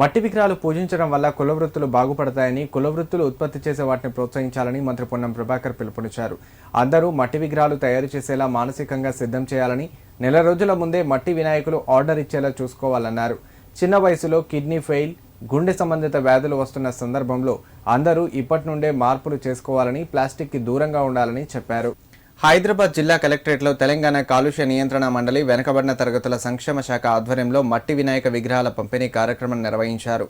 మట్టి విగ్రహాలు పూజించడం వల్ల కులవృత్తులు బాగుపడతాయని కులవృత్తులు ఉత్పత్తి చేసే వాటిని ప్రోత్సహించాలని మంత్రి పొన్నం ప్రభాకర్ పిలుపునిచ్చారు. అందరూ మట్టి విగ్రహాలు తయారు చేసేలా మానసికంగా సిద్ధం చేయాలని నెల రోజుల ముందే మట్టి వినాయకులు ఆర్డర్ ఇచ్చేలా చూసుకోవాలన్నారు. చిన్న వయసులో కిడ్నీ ఫెయిల్ గుండె సంబంధిత వ్యాధులు వస్తున్న సందర్భంలో అందరూ ఇప్పటి నుండే మార్పులు చేసుకోవాలని ప్లాస్టిక్కి దూరంగా ఉండాలని చెప్పారు. హైదరాబాద్ జిల్లా కలెక్టరేట్లో తెలంగాణ కాలుష్య నియంత్రణ మండలి వెనకబడిన తరగతుల సంక్షేమ శాఖ ఆధ్వర్యంలో మట్టి వినాయక విగ్రహాల పంపిణీ కార్యక్రమం నిర్వహించారు.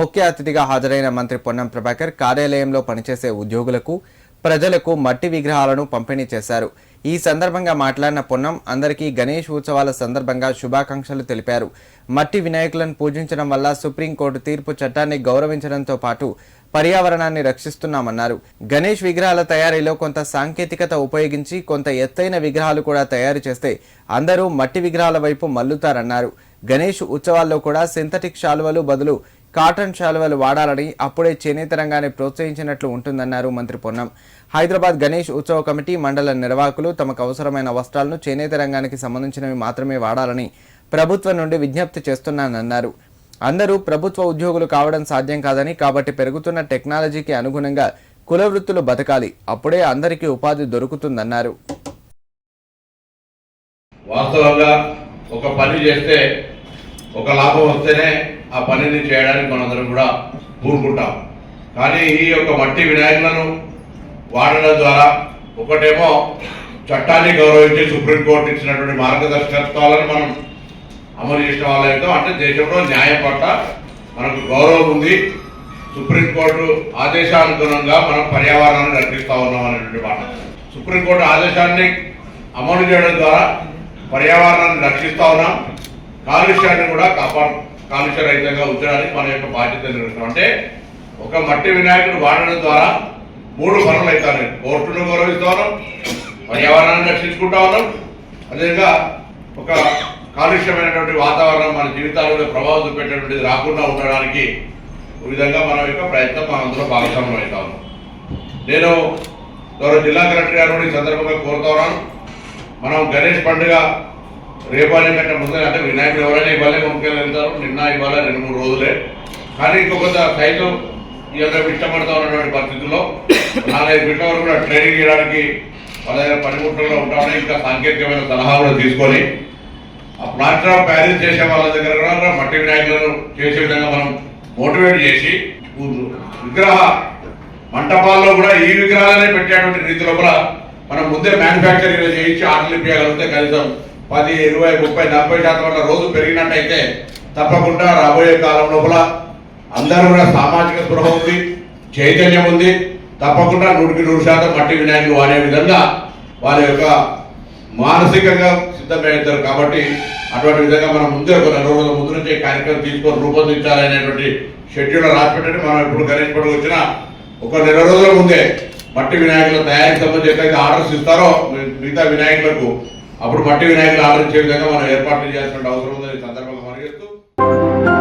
ముఖ్య అతిథిగా హాజరైన మంత్రి పొన్నం ప్రభాకర్ కార్యాలయంలో పనిచేసే ఉద్యోగులకు ప్రజలకు మట్టి విగ్రహాలను పంపిణీ చేశారు. ఈ సందర్భంగా మాట్లాడిన పొన్నం అందరికీ గణేష్ ఉత్సవాల సందర్భంగా శుభాకాంక్షలు తెలిపారు. మట్టి వినాయకులను పూజించడం వల్ల సుప్రీంకోర్టు తీర్పు చట్టాన్ని గౌరవించడంతో పాటు పర్యావరణాన్ని రక్షిస్తున్నామన్నారు. గణేష్ విగ్రహాల తయారీలో కొంత సాంకేతికత ఉపయోగించి కొంత ఎత్తైన విగ్రహాలు కూడా తయారు చేస్తే అందరూ మట్టి విగ్రహాల వైపు మల్లుతారన్నారు. గణేష్ ఉత్సవాల్లో కూడా సింథటిక్ శాలువలు బదులు కాటన్ శాలువలు వాడాలని అప్పుడే చేనేత రంగాన్ని ప్రోత్సహించినట్లు ఉంటుందన్నారు మంత్రి పొన్నం. హైదరాబాద్ గణేష్ ఉత్సవ కమిటీ మండల నిర్వాహకులు తమకు అవసరమైన వస్త్రాలను చేనేత రంగానికి సంబంధించినవి మాత్రమే వాడాలని ప్రభుత్వం నుండి విజ్ఞప్తి చేస్తున్నానన్నారు. అందరూ ప్రభుత్వ ఉద్యోగులు కావడం సాధ్యం కాదని కాబట్టి పెరుగుతున్న టెక్నాలజీకి అనుగుణంగా కుల వృత్తులు బతకాలి. అప్పుడే అందరికీ ఉపాధి దొరుకుతుందన్నారు. వాస్తవంగా ఒక పని చేస్తే ఒక లాభం వస్తేనే ఆ పనిని చేయడానికి మనందరం కూడా పూనుకుంటాం కానీ ఈ యొక్క మట్టి వినాయకులను వాడడం ద్వారా ఒకటేమో చట్టాన్ని గౌరవించి సుప్రీంకోర్టు ఇచ్చినటువంటి మార్గదర్శకత్వాలను మనం అమలు చేసిన వాళ్ళైతే అంటే దేశంలో న్యాయం పట్ల మనకు గౌరవం ఉంది. సుప్రీంకోర్టు ఆదేశానుగుణంగా మనం పర్యావరణాన్ని రక్షిస్తూ ఉన్నాం అనేటువంటి మాట. సుప్రీంకోర్టు ఆదేశాన్ని అమలు చేయడం ద్వారా పర్యావరణాన్ని రక్షిస్తూ ఉన్నాం. కాలుష్యాన్ని కూడా కాపాడు కాలుష్య రహితంగా ఉంచడానికి మన యొక్క బాధ్యత నిర్వహిస్తాం. అంటే ఒక మట్టి వినాయకుడు వాడడం ద్వారా మూడు పనులు అవుతాయి. కోర్టును గౌరవిస్తా ఉన్నాం పర్యావరణాన్ని రక్షించుకుంటా ఉన్నాం. అదేవిధంగా ఒక కాలుష్యమైనటువంటి వాతావరణం మన జీవితాలలో ప్రభావం చూపేటటువంటిది రాకుండా ఉండడానికి ఈ విధంగా మన యొక్క ప్రయత్నం మనం అందులో భాగస్వామ్యం అవుతా ఉన్నాం. నేను గౌరవ జిల్లా కలెక్టర్ గారు ఈ సందర్భంగా కోరుతా ఉన్నాను. మనం గణేష్ పండుగ రేపాలి కంటే ముందే అంటే వినాయకుడు ఎవరైనా ఇవ్వాలి ముఖ్యంగా వెళ్తారు నిన్న ఇవ్వాలి రెండు మూడు రోజులే. కానీ ఇంకొక సైజు ఈ యొక్క ఇష్టపడతా ఉన్నటువంటి పరిస్థితుల్లో నాలుగైదు బిడ్డ వరకు కూడా ట్రైనింగ్ చేయడానికి వాళ్ళ దగ్గర పనిముట్లలో ఉంటామని ఇంకా సాంకేతికమైన సలహా కూడా తీసుకొని ఆ ప్లాస్టర్ ఆఫ్ ప్యారిస్ చేసే వాళ్ళ దగ్గర కూడా మట్టి వినాయకులను చేసే విధంగా మనం మోటివేట్ చేసి విగ్రహ మంటపాల్లో కూడా ఈ విగ్రహాలనే పెట్టేటువంటి రీతి లోపల మనం ముందే మ్యానుఫ్యాక్చరింగ్ చేయించి ఆర్డర్లు ఇప్పించగలిగితే కనీసం పది ఇరవై ముప్పై నలభై శాతం వల్ల రోజు పెరిగినట్టయితే తప్పకుండా రాబోయే కాలం లోపల అందరూ కూడా సామాజిక స్పృహ ఉంది చైతన్యం ఉంది. తప్పకుండా నూటికి నూరు శాతం మట్టి వినాయకులు వాడే విధంగా వారి యొక్క మానసికంగా సిద్ధమవుతారు కాబట్టి అటువంటి విధంగా మనం ముందే ఒక నెల రోజుల ముందు నుంచి కార్యక్రమం తీసుకొని రూపొందించాలనేటువంటి షెడ్యూల్ రాసిపెట్టండి. మనం ఇప్పుడు గణేష్ పండుగ వచ్చిన ఒక నెల రోజుల ముందే మట్టి వినాయకుల తయారీకి సంబంధించి ఎక్కడైతే ఆర్డర్స్ ఇస్తారో మిగతా వినాయకులకు అప్పుడు మట్టి వినాయకులు ఆదరించే విధంగా మనం ఏర్పాట్లు చేయాల్సిన అవసరం ఉందని సందర్భంగా మనం చేస్తూ